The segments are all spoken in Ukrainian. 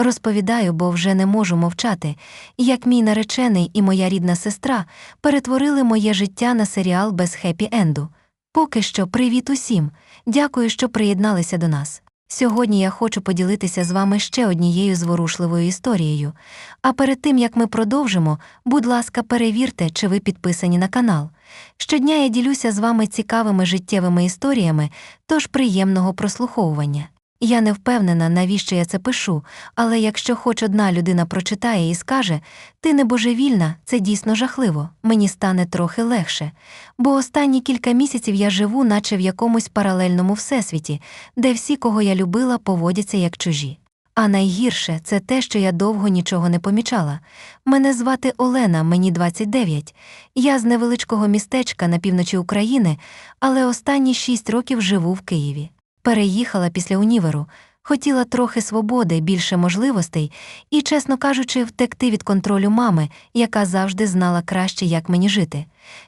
Розповідаю, бо вже не можу мовчати, як мій наречений і моя рідна сестра перетворили моє життя на серіал без хеппі-енду. Поки що привіт усім. Дякую, що приєдналися до нас. Сьогодні я хочу поділитися з вами ще однією зворушливою історією. А перед тим як ми продовжимо, будь ласка, перевірте, чи ви підписані на канал. Щодня я ділюся з вами цікавими життєвими історіями, тож приємного прослуховування. Я не впевнена, навіщо я це пишу, але якщо хоч одна людина прочитає і скаже ти не божевільна, це дійсно жахливо, мені стане трохи легше. Бо останні кілька місяців я живу, наче в якомусь паралельному всесвіті, де всі, кого я любила, поводяться як чужі. А найгірше це те, що я довго нічого не помічала. Мене звати Олена, мені 29. Я з невеличкого містечка на півночі України, але останні шість років живу в Києві. Переїхала після універу, хотіла трохи свободи, більше можливостей і, чесно кажучи, втекти від контролю мами, яка завжди знала краще, як мені жити.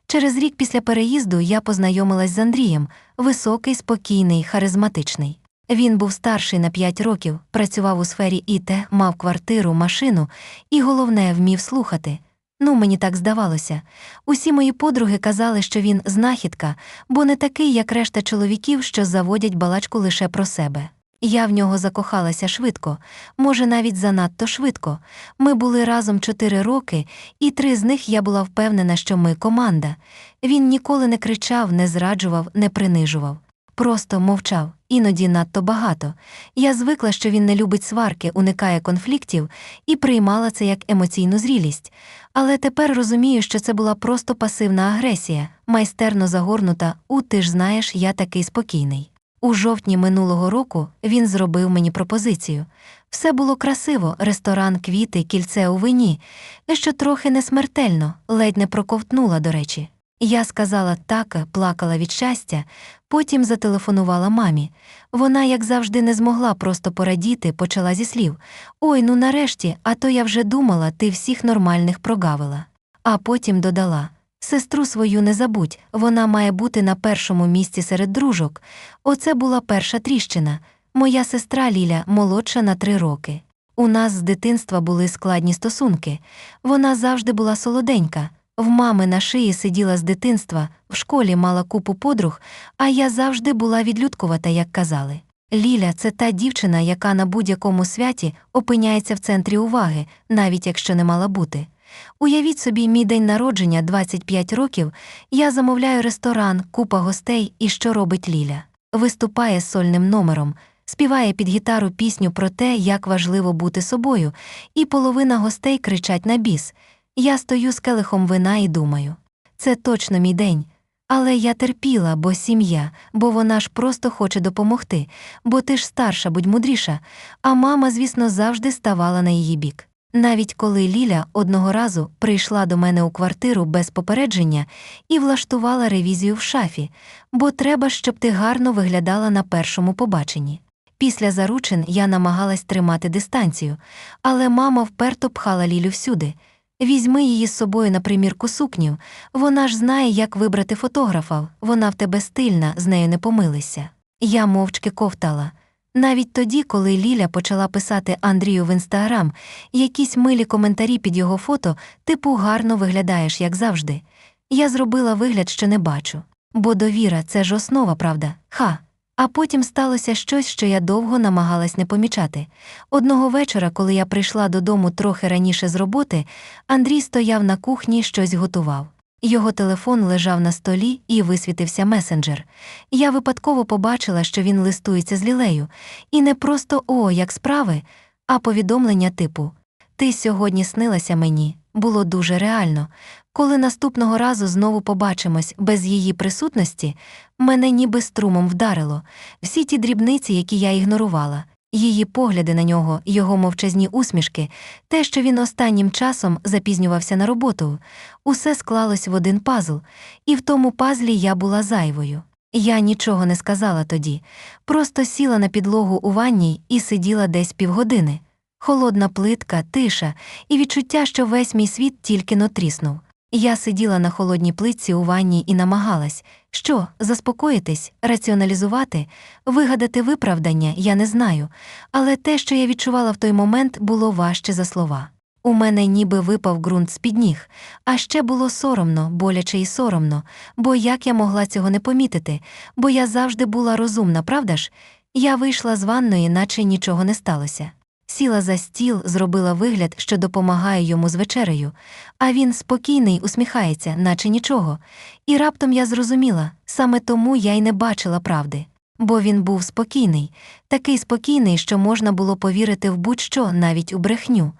Через рік після переїзду я познайомилась з Андрієм, високий, спокійний, харизматичний. Він був старший на 5 років, працював у сфері ІТ, мав квартиру, машину і, головне, вмів слухати. Ну, мені так здавалося. Усі мої подруги казали, що він знахідка, бо не такий, як решта чоловіків, що заводять балачку лише про себе. Я в нього закохалася швидко, може, навіть занадто швидко. Ми були разом чотири роки, і три з них я була впевнена, що ми команда. Він ніколи не кричав, не зраджував, не принижував. Просто мовчав, іноді надто багато. Я звикла, що він не любить сварки, уникає конфліктів і приймала це як емоційну зрілість. Але тепер розумію, що це була просто пасивна агресія, майстерно загорнута у ти ж знаєш, я такий спокійний. У жовтні минулого року він зробив мені пропозицію. Все було красиво, ресторан, квіти, кільце у вині, що трохи не смертельно, ледь не проковтнула, до речі. Я сказала так, плакала від щастя, потім зателефонувала мамі. Вона, як завжди, не змогла просто порадіти, почала зі слів Ой, ну нарешті, а то я вже думала, ти всіх нормальних прогавила. А потім додала Сестру свою не забудь, вона має бути на першому місці серед дружок. Оце була перша тріщина. Моя сестра Ліля молодша на три роки. У нас з дитинства були складні стосунки. Вона завжди була солоденька. В мами на шиї сиділа з дитинства, в школі мала купу подруг, а я завжди була відлюдкувата, як казали. Ліля це та дівчина, яка на будь-якому святі опиняється в центрі уваги, навіть якщо не мала бути. Уявіть собі, мій день народження 25 років, я замовляю ресторан, купа гостей, і що робить Ліля? Виступає з сольним номером, співає під гітару пісню про те, як важливо бути собою, і половина гостей кричать на біс. Я стою з келихом вина і думаю. Це точно мій день. Але я терпіла, бо сім'я, бо вона ж просто хоче допомогти, бо ти ж старша, будь мудріша, а мама, звісно, завжди ставала на її бік. Навіть коли Ліля одного разу прийшла до мене у квартиру без попередження і влаштувала ревізію в шафі, бо треба, щоб ти гарно виглядала на першому побаченні. Після заручин я намагалась тримати дистанцію, але мама вперто пхала Лілю всюди. Візьми її з собою на примірку сукнів, вона ж знає, як вибрати фотографа, вона в тебе стильна, з нею не помилися. Я мовчки ковтала. Навіть тоді, коли Ліля почала писати Андрію в інстаграм якісь милі коментарі під його фото, типу гарно виглядаєш, як завжди. Я зробила вигляд, що не бачу. Бо довіра це ж основа, правда? Ха. А потім сталося щось, що я довго намагалась не помічати. Одного вечора, коли я прийшла додому трохи раніше з роботи, Андрій стояв на кухні, щось готував. Його телефон лежав на столі і висвітився месенджер. Я випадково побачила, що він листується з лілею, і не просто о, як справи, а повідомлення типу Ти сьогодні снилася мені, було дуже реально. Коли наступного разу знову побачимось без її присутності, мене ніби струмом вдарило. Всі ті дрібниці, які я ігнорувала, її погляди на нього, його мовчазні усмішки, те, що він останнім часом запізнювався на роботу, усе склалось в один пазл, і в тому пазлі я була зайвою. Я нічого не сказала тоді, просто сіла на підлогу у ванній і сиділа десь півгодини. Холодна плитка, тиша і відчуття, що весь мій світ тільки но тріснув. Я сиділа на холодній плитці у ванні і намагалась, що заспокоїтись, раціоналізувати, вигадати виправдання, я не знаю, але те, що я відчувала в той момент, було важче за слова. У мене ніби випав ґрунт з-під ніг, а ще було соромно, боляче і соромно, бо як я могла цього не помітити, бо я завжди була розумна, правда ж? Я вийшла з ванної, наче нічого не сталося. Сіла за стіл, зробила вигляд, що допомагає йому з вечерею, а він спокійний, усміхається, наче нічого. І раптом я зрозуміла, саме тому я й не бачила правди. Бо він був спокійний, такий спокійний, що можна було повірити в будь-що, навіть у брехню.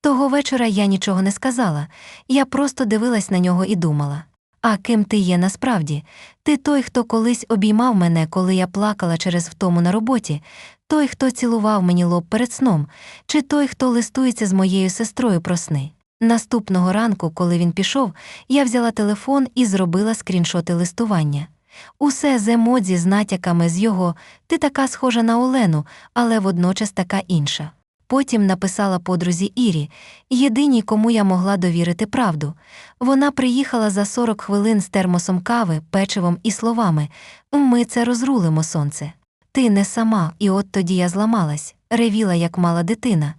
Того вечора я нічого не сказала, я просто дивилась на нього і думала. А ким ти є насправді? Ти той, хто колись обіймав мене, коли я плакала через втому на роботі, той, хто цілував мені лоб перед сном, чи той, хто листується з моєю сестрою про сни. Наступного ранку, коли він пішов, я взяла телефон і зробила скріншоти листування. Усе з емодзі з натяками з його ти така схожа на Олену, але водночас така інша. Потім написала подрузі Ірі, єдиній, кому я могла довірити правду. Вона приїхала за 40 хвилин з термосом кави, печивом і словами Ми це розрулимо, сонце. Ти не сама, і от тоді я зламалась, ревіла, як мала дитина.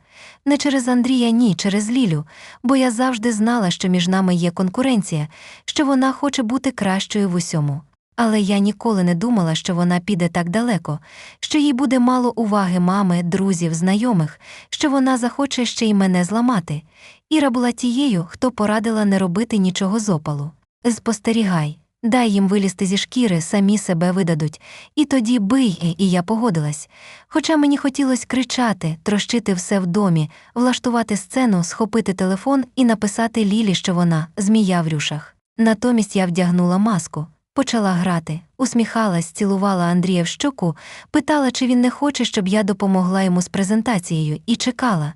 Не через Андрія, ні, через Лілю, бо я завжди знала, що між нами є конкуренція, що вона хоче бути кращою в усьому. Але я ніколи не думала, що вона піде так далеко, що їй буде мало уваги мами, друзів, знайомих, що вона захоче ще й мене зламати. Іра була тією, хто порадила не робити нічого з опалу. Спостерігай, дай їм вилізти зі шкіри, самі себе видадуть, і тоді бий, і я погодилась. Хоча мені хотілося кричати, трощити все в домі, влаштувати сцену, схопити телефон і написати Лілі, що вона змія в рюшах. Натомість я вдягнула маску. Почала грати, усміхалась, цілувала Андрія в щоку, питала, чи він не хоче, щоб я допомогла йому з презентацією, і чекала.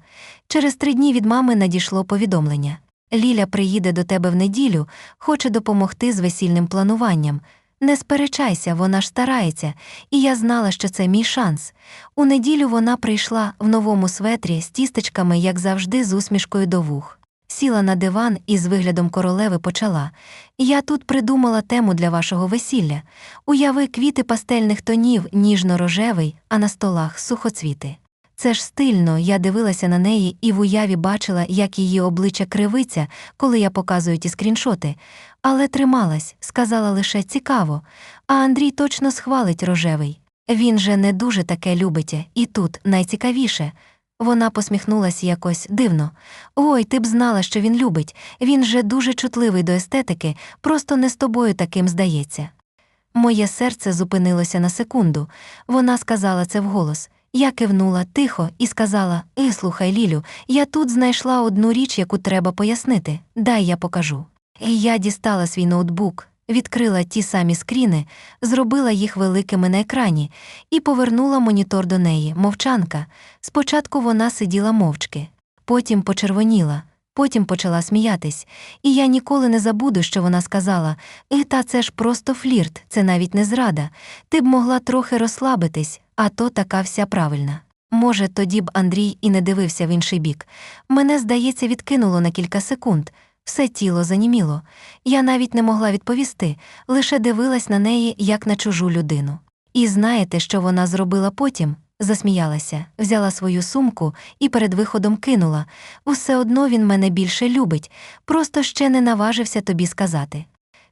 Через три дні від мами надійшло повідомлення. Ліля приїде до тебе в неділю, хоче допомогти з весільним плануванням. Не сперечайся, вона ж старається, і я знала, що це мій шанс. У неділю вона прийшла в новому светрі з тістечками, як завжди, з усмішкою до вух. Сіла на диван і з виглядом королеви почала. Я тут придумала тему для вашого весілля. Уяви квіти пастельних тонів, ніжно-рожевий, а на столах сухоцвіти. Це ж стильно, я дивилася на неї і в уяві бачила, як її обличчя кривиться, коли я показую ті скріншоти. Але трималась, сказала лише цікаво, а Андрій точно схвалить рожевий. Він же не дуже таке любить, і тут найцікавіше. Вона посміхнулася якось дивно. Ой, ти б знала, що він любить. Він же дуже чутливий до естетики, просто не з тобою таким здається. Моє серце зупинилося на секунду. Вона сказала це вголос. Я кивнула тихо і сказала: «І, слухай, Лілю, я тут знайшла одну річ, яку треба пояснити. Дай я покажу. І я дістала свій ноутбук, відкрила ті самі скріни, зробила їх великими на екрані і повернула монітор до неї, мовчанка. Спочатку вона сиділа мовчки, потім почервоніла, потім почала сміятись, і я ніколи не забуду, що вона сказала: «І та це ж просто флірт, це навіть не зрада. Ти б могла трохи розслабитись, а то така вся правильна. Може, тоді б Андрій і не дивився в інший бік. Мене, здається, відкинуло на кілька секунд. Все тіло заніміло. Я навіть не могла відповісти, лише дивилась на неї, як на чужу людину. І знаєте, що вона зробила потім? Засміялася, взяла свою сумку і перед виходом кинула. Усе одно він мене більше любить, просто ще не наважився тобі сказати.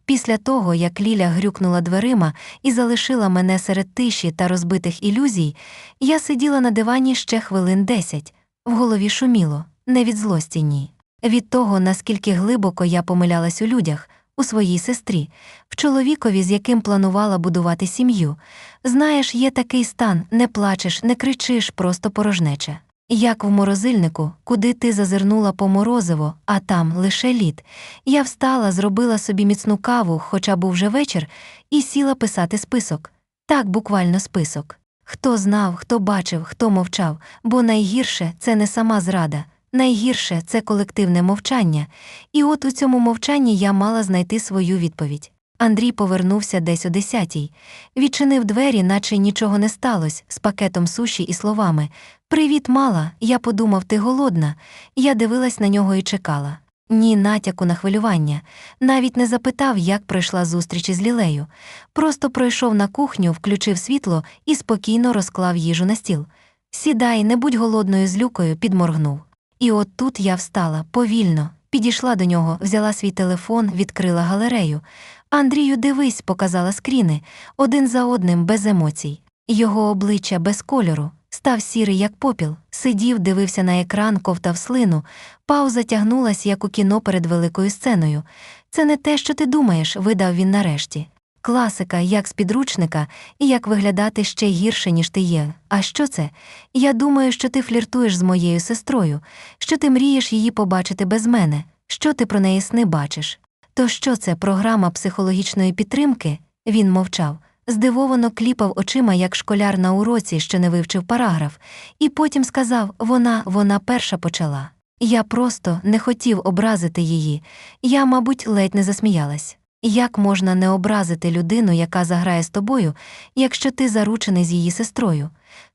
Після того, як Ліля грюкнула дверима і залишила мене серед тиші та розбитих ілюзій, я сиділа на дивані ще хвилин десять, в голові шуміло, не від злості ні. Від того, наскільки глибоко я помилялась у людях, у своїй сестрі, в чоловікові, з яким планувала будувати сім'ю. Знаєш, є такий стан, не плачеш, не кричиш, просто порожнеча. Як в морозильнику, куди ти зазирнула по морозиво, а там лише лід. Я встала, зробила собі міцну каву, хоча був вже вечір, і сіла писати список. Так, буквально список. Хто знав, хто бачив, хто мовчав, бо найгірше це не сама зрада, найгірше це колективне мовчання. І от у цьому мовчанні я мала знайти свою відповідь. Андрій повернувся десь о десятій, відчинив двері, наче нічого не сталося, з пакетом суші і словами Привіт, мала, я подумав, ти голодна. Я дивилась на нього і чекала. ні натяку на хвилювання, навіть не запитав, як пройшла зустріч із Лілею. Просто пройшов на кухню, включив світло і спокійно розклав їжу на стіл. Сідай, не будь голодною злюкою, підморгнув. І от тут я встала повільно, підійшла до нього, взяла свій телефон, відкрила галерею. Андрію, дивись, показала скріни, один за одним, без емоцій. Його обличчя без кольору, став сірий, як попіл, сидів, дивився на екран, ковтав слину. Пауза тягнулась, як у кіно перед великою сценою. Це не те, що ти думаєш, видав він нарешті. Класика, як з підручника, і як виглядати ще гірше, ніж ти є. А що це? Я думаю, що ти фліртуєш з моєю сестрою, що ти мрієш її побачити без мене, що ти про неї сни бачиш. То що це програма психологічної підтримки? Він мовчав, здивовано кліпав очима, як школяр на уроці, що не вивчив параграф, і потім сказав вона, вона перша почала. Я просто не хотів образити її. Я, мабуть, ледь не засміялась. Як можна не образити людину, яка заграє з тобою, якщо ти заручений з її сестрою?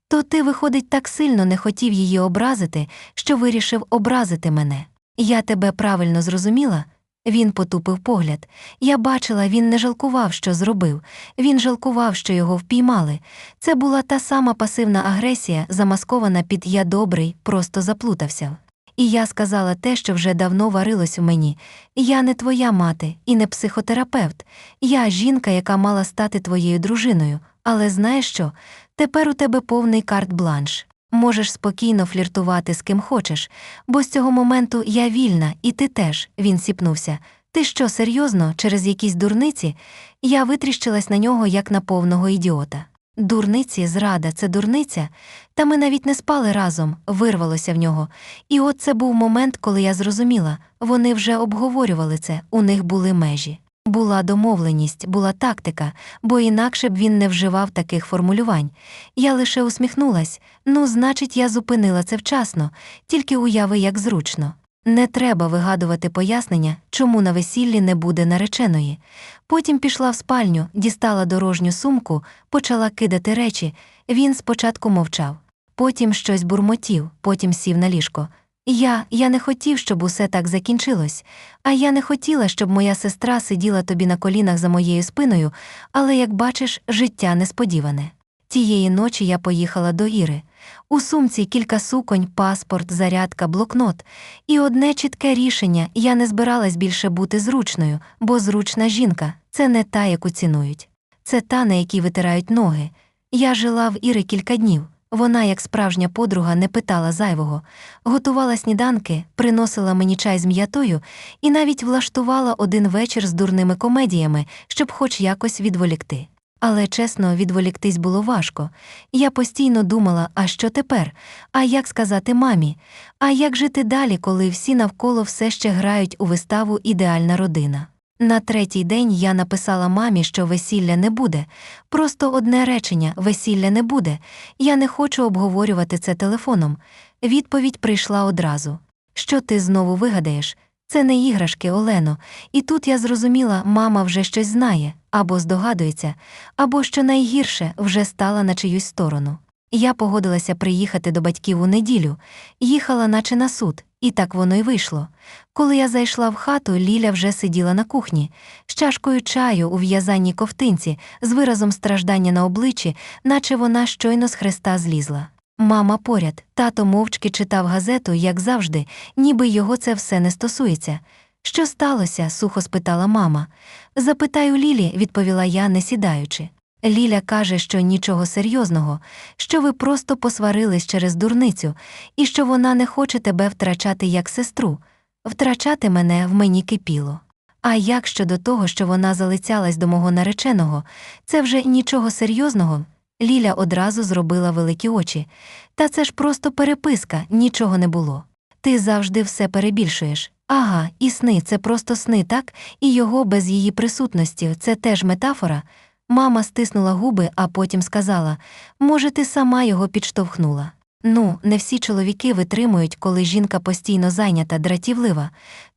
То ти, виходить, так сильно не хотів її образити, що вирішив образити мене. Я тебе правильно зрозуміла? Він потупив погляд. Я бачила, він не жалкував, що зробив. Він жалкував, що його впіймали. Це була та сама пасивна агресія, замаскована під я добрий, просто заплутався. І я сказала те, що вже давно варилось у мені. Я не твоя мати і не психотерапевт. Я жінка, яка мала стати твоєю дружиною. Але знаєш що? Тепер у тебе повний карт-бланш. Можеш спокійно фліртувати з ким хочеш, бо з цього моменту я вільна, і ти теж, він сіпнувся. Ти що, серйозно, через якісь дурниці? Я витріщилась на нього, як на повного ідіота. Дурниці, зрада, це дурниця. Та ми навіть не спали разом, вирвалося в нього. І от це був момент, коли я зрозуміла вони вже обговорювали це, у них були межі. Була домовленість, була тактика, бо інакше б він не вживав таких формулювань. Я лише усміхнулась ну, значить, я зупинила це вчасно, тільки уяви, як зручно. Не треба вигадувати пояснення, чому на весіллі не буде нареченої. Потім пішла в спальню, дістала дорожню сумку, почала кидати речі. Він спочатку мовчав. Потім щось бурмотів, потім сів на ліжко. Я, я не хотів, щоб усе так закінчилось, а я не хотіла, щоб моя сестра сиділа тобі на колінах за моєю спиною, але, як бачиш, життя несподіване. Тієї ночі я поїхала до Іри. У сумці кілька суконь, паспорт, зарядка, блокнот. І одне чітке рішення я не збиралась більше бути зручною, бо зручна жінка це не та, яку цінують. Це та, на якій витирають ноги. Я жила в Іри кілька днів. Вона, як справжня подруга, не питала зайвого, готувала сніданки, приносила мені чай з м'ятою і навіть влаштувала один вечір з дурними комедіями, щоб хоч якось відволікти. Але чесно, відволіктись було важко. Я постійно думала, а що тепер? А як сказати мамі? А як жити далі, коли всі навколо все ще грають у виставу ідеальна родина? На третій день я написала мамі, що весілля не буде. Просто одне речення весілля не буде. Я не хочу обговорювати це телефоном. Відповідь прийшла одразу. Що ти знову вигадаєш? Це не іграшки, Олено. І тут я зрозуміла, мама вже щось знає, або здогадується, або, що найгірше, вже стала на чиюсь сторону. Я погодилася приїхати до батьків у неділю, їхала, наче на суд, і так воно й вийшло. Коли я зайшла в хату, Ліля вже сиділа на кухні, з чашкою чаю у в'язаній ковтинці, з виразом страждання на обличчі, наче вона щойно з хреста злізла. Мама поряд, тато мовчки читав газету, як завжди, ніби його це все не стосується. Що сталося? сухо спитала мама. Запитаю Лілі, відповіла я, не сідаючи. Ліля каже, що нічого серйозного, що ви просто посварились через дурницю, і що вона не хоче тебе втрачати як сестру. Втрачати мене в мені кипіло. А як щодо того, що вона залицялась до мого нареченого, це вже нічого серйозного. Ліля одразу зробила великі очі. Та це ж просто переписка, нічого не було. Ти завжди все перебільшуєш. Ага, і сни це просто сни, так, і його без її присутності це теж метафора. Мама стиснула губи, а потім сказала може, ти сама його підштовхнула. Ну, не всі чоловіки витримують, коли жінка постійно зайнята, дратівлива.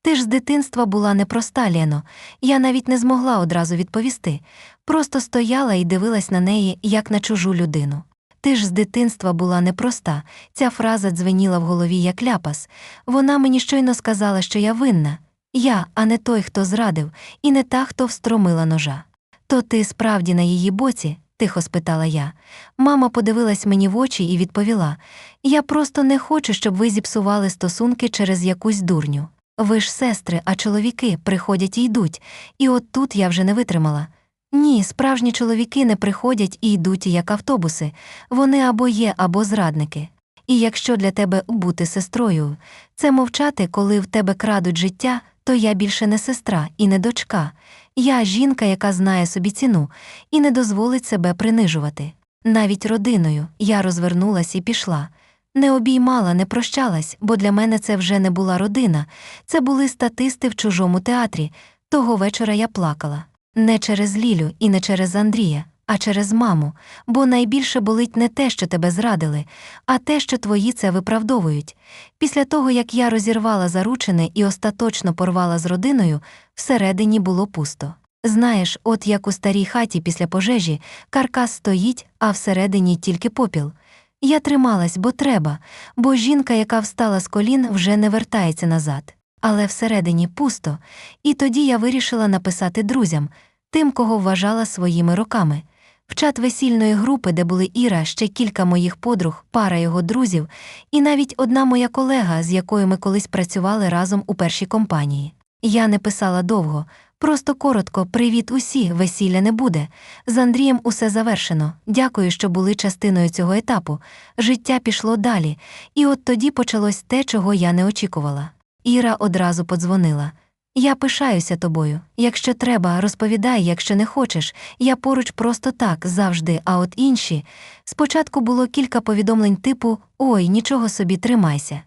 Ти ж з дитинства була непроста, Лєно. Я навіть не змогла одразу відповісти. Просто стояла і дивилась на неї, як на чужу людину. Ти ж з дитинства була непроста. Ця фраза дзвеніла в голові як ляпас. Вона мені щойно сказала, що я винна. Я, а не той, хто зрадив, і не та, хто встромила ножа. То ти справді на її боці? Тихо спитала я. Мама подивилась мені в очі і відповіла: Я просто не хочу, щоб ви зіпсували стосунки через якусь дурню. Ви ж сестри, а чоловіки приходять і йдуть, і от тут я вже не витримала. Ні, справжні чоловіки не приходять і йдуть як автобуси, вони або є, або зрадники. І якщо для тебе бути сестрою, це мовчати, коли в тебе крадуть життя, то я більше не сестра і не дочка. Я жінка, яка знає собі ціну і не дозволить себе принижувати. Навіть родиною я розвернулась і пішла. Не обіймала, не прощалась, бо для мене це вже не була родина, це були статисти в чужому театрі. Того вечора я плакала. Не через Лілю і не через Андрія, а через маму, бо найбільше болить не те, що тебе зрадили, а те, що твої це виправдовують. Після того, як я розірвала заручини і остаточно порвала з родиною, всередині було пусто. Знаєш, от як у старій хаті після пожежі, каркас стоїть, а всередині тільки попіл. Я трималась, бо треба, бо жінка, яка встала з колін, вже не вертається назад. Але всередині пусто, і тоді я вирішила написати друзям, тим, кого вважала своїми роками. В чат весільної групи, де були Іра, ще кілька моїх подруг, пара його друзів, і навіть одна моя колега, з якою ми колись працювали разом у першій компанії. Я не писала довго, просто коротко, привіт усі, весілля не буде. З Андрієм усе завершено. Дякую, що були частиною цього етапу. Життя пішло далі, і от тоді почалось те, чого я не очікувала. Іра одразу подзвонила. Я пишаюся тобою. Якщо треба, розповідай, якщо не хочеш. Я поруч просто так, завжди, а от інші. Спочатку було кілька повідомлень типу Ой, нічого собі, тримайся.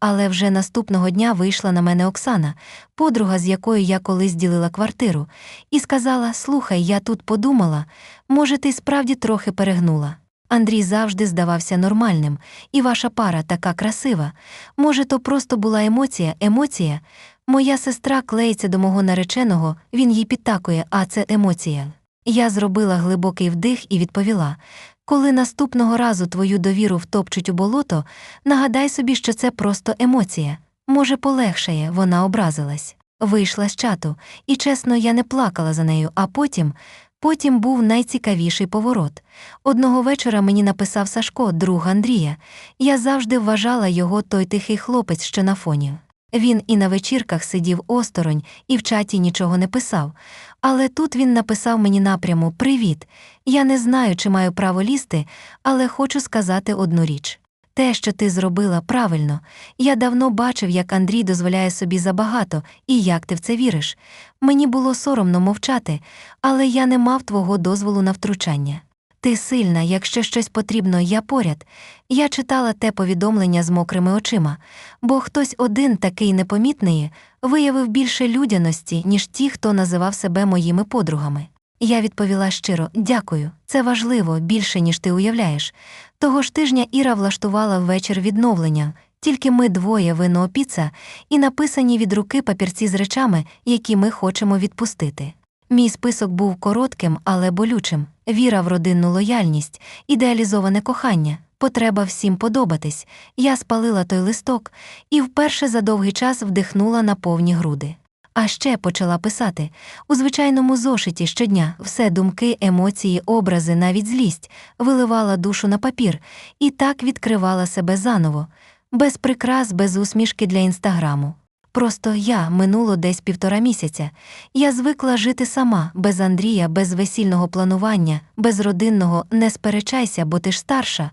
Але вже наступного дня вийшла на мене Оксана, подруга, з якою я колись ділила квартиру, і сказала: Слухай, я тут подумала, може, ти справді трохи перегнула. Андрій завжди здавався нормальним, і ваша пара така красива. Може, то просто була емоція, емоція. Моя сестра клеїться до мого нареченого, він їй підтакує, а це емоція. Я зробила глибокий вдих і відповіла: коли наступного разу твою довіру втопчуть у болото, нагадай собі, що це просто емоція. Може, полегшає, вона образилась. Вийшла з чату, і чесно, я не плакала за нею, а потім. Потім був найцікавіший поворот. Одного вечора мені написав Сашко, друг Андрія. Я завжди вважала його той тихий хлопець, що на фоні. Він і на вечірках сидів осторонь, і в чаті нічого не писав. Але тут він написав мені напряму Привіт. Я не знаю, чи маю право лізти, але хочу сказати одну річ. Те, що ти зробила правильно, я давно бачив, як Андрій дозволяє собі забагато, і як ти в це віриш. Мені було соромно мовчати, але я не мав твого дозволу на втручання. Ти сильна, якщо щось потрібно, я поряд. Я читала те повідомлення з мокрими очима, бо хтось один такий непомітний виявив більше людяності, ніж ті, хто називав себе моїми подругами. Я відповіла щиро дякую, це важливо більше, ніж ти уявляєш. Того ж тижня Іра влаштувала вечір відновлення, тільки ми двоє вино піца і написані від руки папірці з речами, які ми хочемо відпустити. Мій список був коротким, але болючим віра в родинну лояльність, ідеалізоване кохання, потреба всім подобатись. Я спалила той листок і вперше за довгий час вдихнула на повні груди. А ще почала писати у звичайному зошиті щодня все думки, емоції, образи, навіть злість, виливала душу на папір і так відкривала себе заново, без прикрас, без усмішки для інстаграму. Просто я минуло десь півтора місяця. Я звикла жити сама, без Андрія, без весільного планування, без родинного не сперечайся, бо ти ж старша.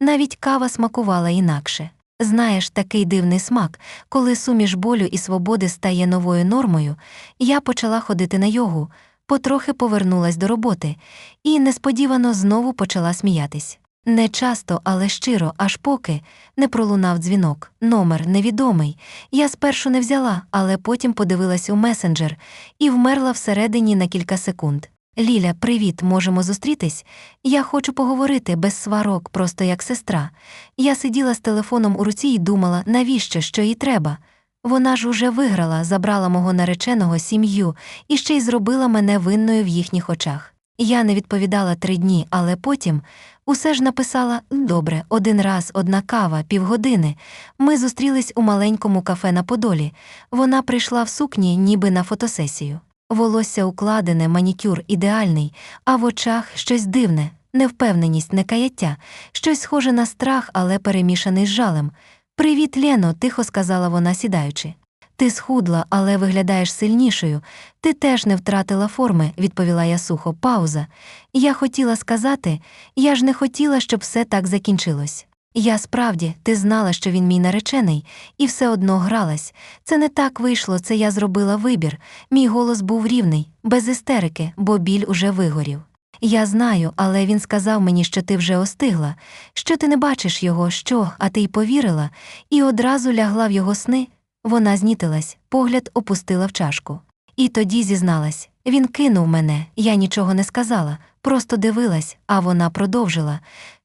Навіть кава смакувала інакше. Знаєш, такий дивний смак, коли суміш болю і свободи стає новою нормою, я почала ходити на йогу, потрохи повернулась до роботи і несподівано знову почала сміятись. Не часто, але щиро, аж поки не пролунав дзвінок. Номер невідомий. Я спершу не взяла, але потім подивилась у месенджер і вмерла всередині на кілька секунд. Ліля, привіт, можемо зустрітись? Я хочу поговорити без сварок, просто як сестра. Я сиділа з телефоном у руці і думала, навіщо, що їй треба. Вона ж уже виграла, забрала мого нареченого сім'ю і ще й зробила мене винною в їхніх очах. Я не відповідала три дні, але потім усе ж написала добре, один раз, одна кава, півгодини. Ми зустрілись у маленькому кафе на Подолі. Вона прийшла в сукні, ніби на фотосесію. Волосся укладене, манікюр ідеальний, а в очах щось дивне, невпевненість, не каяття, щось схоже на страх, але перемішаний з жалем. Привіт, Лено, тихо сказала вона, сідаючи. Ти схудла, але виглядаєш сильнішою. Ти теж не втратила форми, відповіла я сухо. Пауза. Я хотіла сказати, я ж не хотіла, щоб все так закінчилось. Я справді, ти знала, що він мій наречений, і все одно гралась. Це не так вийшло, це я зробила вибір. Мій голос був рівний, без істерики, бо біль уже вигорів. Я знаю, але він сказав мені, що ти вже остигла, що ти не бачиш його, що, а ти й повірила, і одразу лягла в його сни. Вона знітилась, погляд опустила в чашку. І тоді зізналась він кинув мене, я нічого не сказала, просто дивилась, а вона продовжила.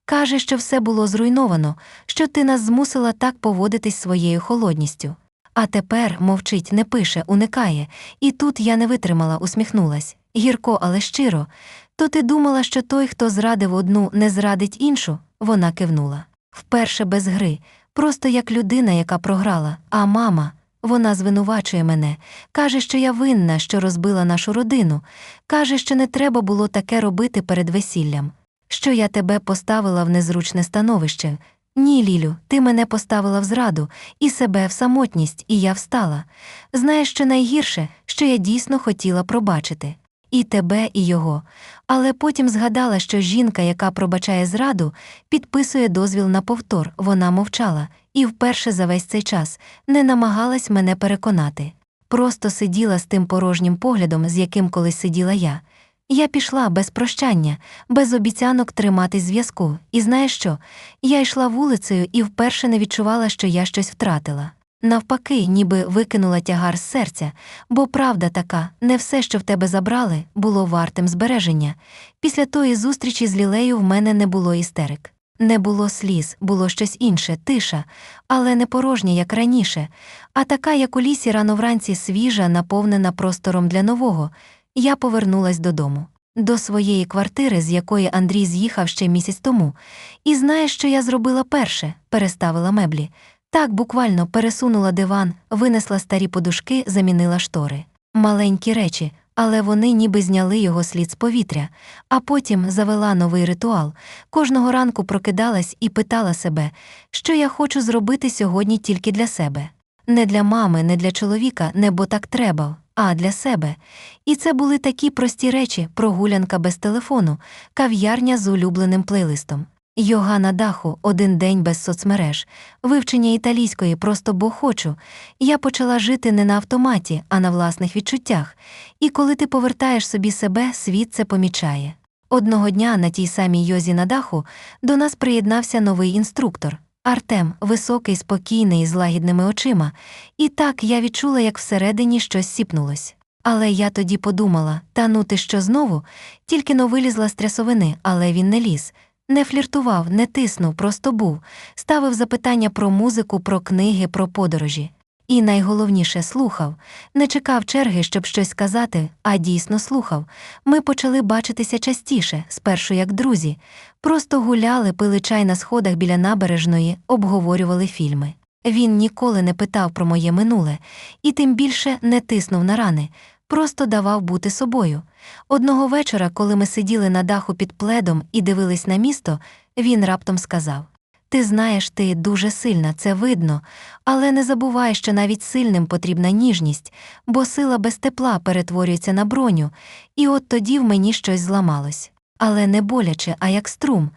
Каже, що все було зруйновано, що ти нас змусила так поводитись своєю холодністю. А тепер мовчить, не пише, уникає, і тут я не витримала, усміхнулась. Гірко, але щиро. То ти думала, що той, хто зрадив одну, не зрадить іншу? Вона кивнула. Вперше без гри, просто як людина, яка програла. А мама, вона звинувачує мене, каже, що я винна, що розбила нашу родину, каже, що не треба було таке робити перед весіллям, що я тебе поставила в незручне становище. Ні, Лілю, ти мене поставила в зраду, і себе в самотність, і я встала. Знаєш, що найгірше, що я дійсно хотіла пробачити. І тебе, і його. Але потім згадала, що жінка, яка пробачає зраду, підписує дозвіл на повтор, вона мовчала, і вперше за весь цей час не намагалась мене переконати. Просто сиділа з тим порожнім поглядом, з яким колись сиділа я. Я пішла без прощання, без обіцянок тримати зв'язку, і знаєш що? Я йшла вулицею і вперше не відчувала, що я щось втратила. Навпаки, ніби викинула тягар з серця, бо правда така, не все, що в тебе забрали, було вартим збереження. Після тої зустрічі з лілею в мене не було істерик. Не було сліз, було щось інше, тиша, але не порожня, як раніше, а така, як у лісі рано вранці свіжа, наповнена простором для нового. Я повернулась додому. До своєї квартири, з якої Андрій з'їхав ще місяць тому. І знаєш, що я зробила перше? Переставила меблі. Так, буквально пересунула диван, винесла старі подушки, замінила штори. Маленькі речі, але вони ніби зняли його слід з повітря, а потім завела новий ритуал. Кожного ранку прокидалась і питала себе, що я хочу зробити сьогодні тільки для себе. Не для мами, не для чоловіка, не бо так треба, а для себе. І це були такі прості речі: прогулянка без телефону, кав'ярня з улюбленим плейлистом. Йога на даху, один день без соцмереж, вивчення італійської просто бо хочу. Я почала жити не на автоматі, а на власних відчуттях. І коли ти повертаєш собі себе, світ це помічає. Одного дня на тій самій йозі на даху до нас приєднався новий інструктор. Артем, високий, спокійний, з лагідними очима, і так я відчула, як всередині щось сіпнулось. Але я тоді подумала: та ну ти що знову? Тільки но вилізла з трясовини, але він не ліз. Не фліртував, не тиснув, просто був, ставив запитання про музику, про книги, про подорожі. І найголовніше слухав, не чекав черги, щоб щось сказати, а дійсно слухав. Ми почали бачитися частіше, спершу як друзі, просто гуляли, пили чай на сходах біля набережної, обговорювали фільми. Він ніколи не питав про моє минуле, і тим більше не тиснув на рани, просто давав бути собою. Одного вечора, коли ми сиділи на даху під пледом і дивились на місто, він раптом сказав: Ти знаєш, ти дуже сильна, це видно, але не забувай, що навіть сильним потрібна ніжність, бо сила без тепла перетворюється на броню, і от тоді в мені щось зламалось. Але не боляче, а як струм.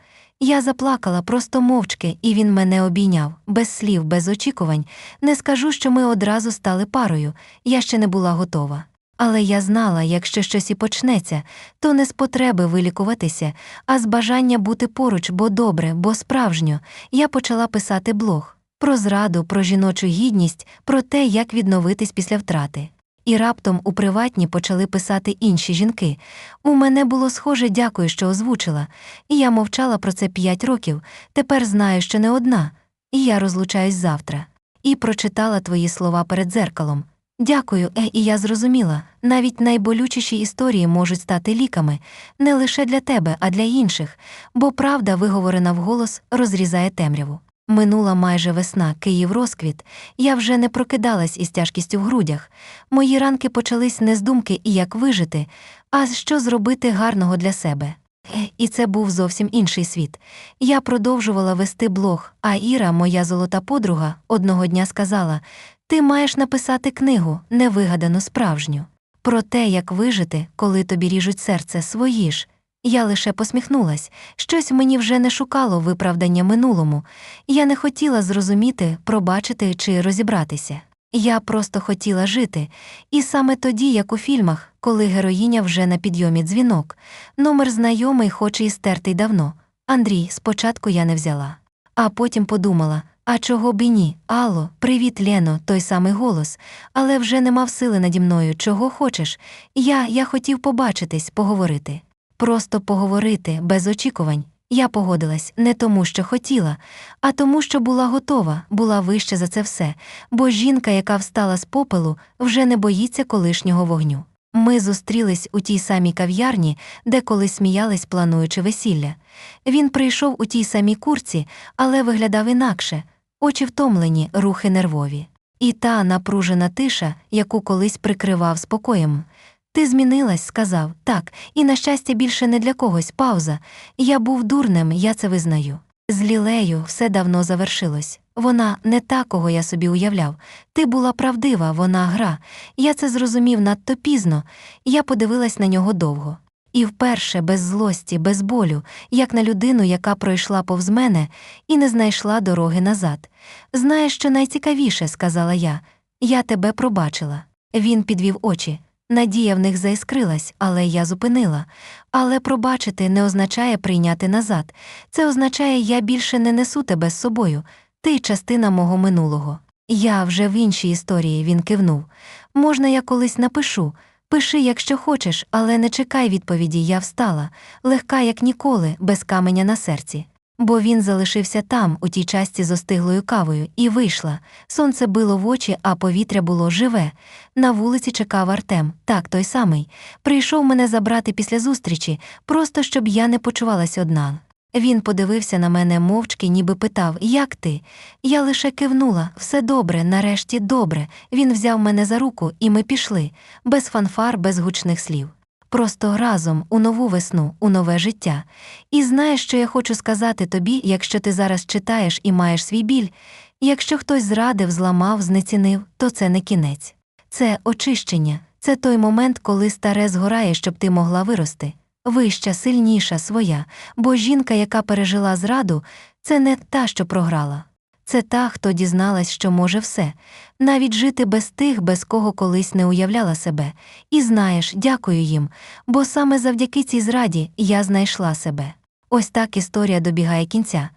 Я заплакала просто мовчки, і він мене обійняв, без слів, без очікувань. Не скажу, що ми одразу стали парою, я ще не була готова. Але я знала, якщо щось і почнеться, то не з потреби вилікуватися, а з бажання бути поруч, бо добре, бо справжньо, я почала писати блог про зраду, про жіночу гідність, про те, як відновитись після втрати. І раптом у приватні почали писати інші жінки. У мене було схоже, дякую, що озвучила. І я мовчала про це п'ять років, тепер знаю, що не одна, і я розлучаюсь завтра. І прочитала твої слова перед дзеркалом. Дякую, е, і я зрозуміла. Навіть найболючіші історії можуть стати ліками не лише для тебе, а для інших, бо правда, виговорена вголос, розрізає темряву. Минула майже весна, Київ розквіт. Я вже не прокидалась із тяжкістю в грудях. Мої ранки почались не з думки як вижити, а що зробити гарного для себе. Е, І це був зовсім інший світ. Я продовжувала вести блог, а Іра, моя золота подруга, одного дня сказала: Ти маєш написати книгу, невигадану справжню. Про те, як вижити, коли тобі ріжуть серце свої ж. Я лише посміхнулась, щось мені вже не шукало виправдання минулому. Я не хотіла зрозуміти, пробачити чи розібратися. Я просто хотіла жити, і саме тоді, як у фільмах, коли героїня вже на підйомі дзвінок, номер знайомий, хоч і стертий давно. Андрій, спочатку я не взяла. А потім подумала: а чого б і ні? Алло, привіт, Лено, той самий голос, але вже не мав сили наді мною, чого хочеш. Я, я хотів побачитись, поговорити. Просто поговорити, без очікувань. Я погодилась не тому, що хотіла, а тому, що була готова, була вище за це все, бо жінка, яка встала з попелу, вже не боїться колишнього вогню. Ми зустрілись у тій самій кав'ярні, де колись сміялись, плануючи весілля. Він прийшов у тій самій курці, але виглядав інакше очі втомлені, рухи нервові. І та напружена тиша, яку колись прикривав спокоєм. Ти змінилась, сказав, так, і, на щастя, більше не для когось пауза. Я був дурним, я це визнаю. З лілею все давно завершилось. Вона не та, кого я собі уявляв. Ти була правдива, вона гра. Я це зрозумів надто пізно. Я подивилась на нього довго. І вперше, без злості, без болю, як на людину, яка пройшла повз мене і не знайшла дороги назад. Знаєш, що найцікавіше, сказала я. Я тебе пробачила. Він підвів очі. Надія в них заіскрилась, але я зупинила. Але пробачити не означає прийняти назад. Це означає, я більше не несу тебе з собою. Ти частина мого минулого. Я вже в іншій історії, він кивнув. Можна, я колись напишу. Пиши, якщо хочеш, але не чекай відповіді, я встала, легка, як ніколи, без каменя на серці. Бо він залишився там, у тій часті з остиглою кавою, і вийшла. Сонце било в очі, а повітря було живе. На вулиці чекав Артем, так той самий. Прийшов мене забрати після зустрічі, просто щоб я не почувалась одна. Він подивився на мене мовчки, ніби питав, як ти? Я лише кивнула, все добре, нарешті добре. Він взяв мене за руку, і ми пішли, без фанфар, без гучних слів. Просто разом, у нову весну, у нове життя. І знаєш, що я хочу сказати тобі, якщо ти зараз читаєш і маєш свій біль, якщо хтось зрадив, зламав, знецінив, то це не кінець. Це очищення, це той момент, коли старе згорає, щоб ти могла вирости. Вища, сильніша, своя, бо жінка, яка пережила зраду, це не та, що програла. Це та, хто дізналась, що може все, навіть жити без тих, без кого колись не уявляла себе. І знаєш, дякую їм, бо саме завдяки цій зраді я знайшла себе. Ось так історія добігає кінця.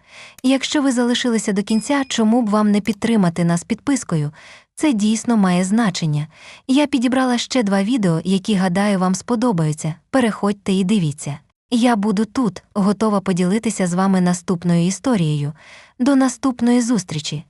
Якщо ви залишилися до кінця, чому б вам не підтримати нас підпискою? Це дійсно має значення. Я підібрала ще два відео, які, гадаю, вам сподобаються. Переходьте і дивіться. Я буду тут, готова поділитися з вами наступною історією. До наступної зустрічі!